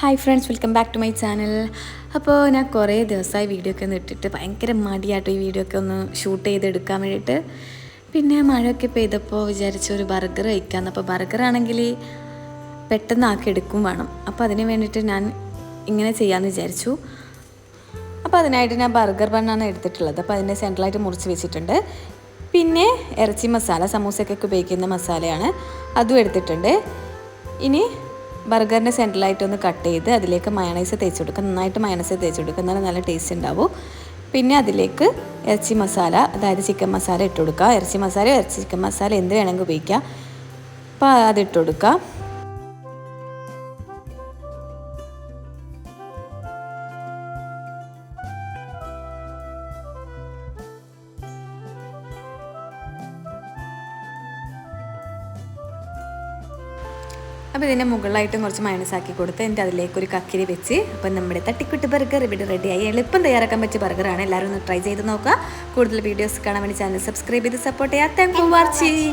Hi friends welcome back to my channel അപ്പോൾ ഞാൻ കുറേ ദിവസമായി വീഡിയോ ഒക്കെ ഒന്ന് ഇട്ടിട്ട് ഭയങ്കര മടിയായിട്ട് ഈ വീഡിയോ ഒക്കെ ഒന്ന് ഷൂട്ട് ചെയ്തെടുക്കാൻ വേണ്ടിയിട്ട്. പിന്നെ മഴയൊക്കെ പെയ്തപ്പോൾ വിചാരിച്ചു ഒരു ബർഗർ കഴിക്കാമെന്ന് അപ്പോൾ ബർഗർ ആണെങ്കിൽ പെട്ടെന്ന് ആക്കി എടുക്കും വേണം. അപ്പോൾ അതിന് വേണ്ടിയിട്ട് ഞാൻ ഇങ്ങനെ ചെയ്യാമെന്ന് വിചാരിച്ചു. അപ്പോൾ അതിനായിട്ട് ഞാൻ ബർഗർ ബണ്ണാണ് എടുത്തിട്ടുള്ളത്. അപ്പോൾ അതിന്റെ സെൻട്രലായിട്ട് മുറിച്ച് വെച്ചിട്ടുണ്ട്. പിന്നെ ഇറച്ചി മസാല സമൂസയ്ക്കൊക്കെ ഉപയോഗിക്കുന്ന മസാലയാണ് അതും എടുത്തിട്ടുണ്ട്. ഇനി ബർഗറിന്റെ സെന്ററിലായിട്ട് ഒന്ന് കട്ട് ചെയ്ത് അതിലേക്ക് മയണൈസ് തേച്ച് കൊടുക്കുക. നന്നായിട്ട് മയണൈസ് തേച്ച് കൊടുക്കുക. എന്നാലും നല്ല ടേസ്റ്റ് ഉണ്ടാവും. പിന്നെ അതിലേക്ക് ഇറച്ചി മസാല അതായത് ചിക്കൻ മസാല ഇട്ട് കൊടുക്കുക. ഇറച്ചി മസാല ഇറച്ചി ചിക്കൻ മസാല എന്ത് വേണമെങ്കിൽ ഉപയോഗിക്കാം. അപ്പോൾ അത് ഇട്ട് കൊടുക്കുക. അപ്പോൾ ഇതിന്റെ മുകളിലായിട്ടും കുറച്ച് മൈനസ് ആക്കി കൊടുത്ത് എന്റെ അതിലേക്ക് ഒരു കക്കിരി വെച്ച് അപ്പോൾ നമ്മുടെ തട്ടിക്കുട്ട് ബർഗർ ഇവിടെ റെഡിയായി എളുപ്പം തയ്യാറാക്കാൻ പറ്റിയ ബർഗറാണ് എല്ലാവരും ഒന്ന് ട്രൈ ചെയ്ത് നോക്കുക. കൂടുതൽ വീഡിയോസ് കാണാൻ വേണ്ടി ചാനൽ സബ്സ്ക്രൈബ് ചെയ്ത് സപ്പോർട്ട് ചെയ്യാം. Thank for watching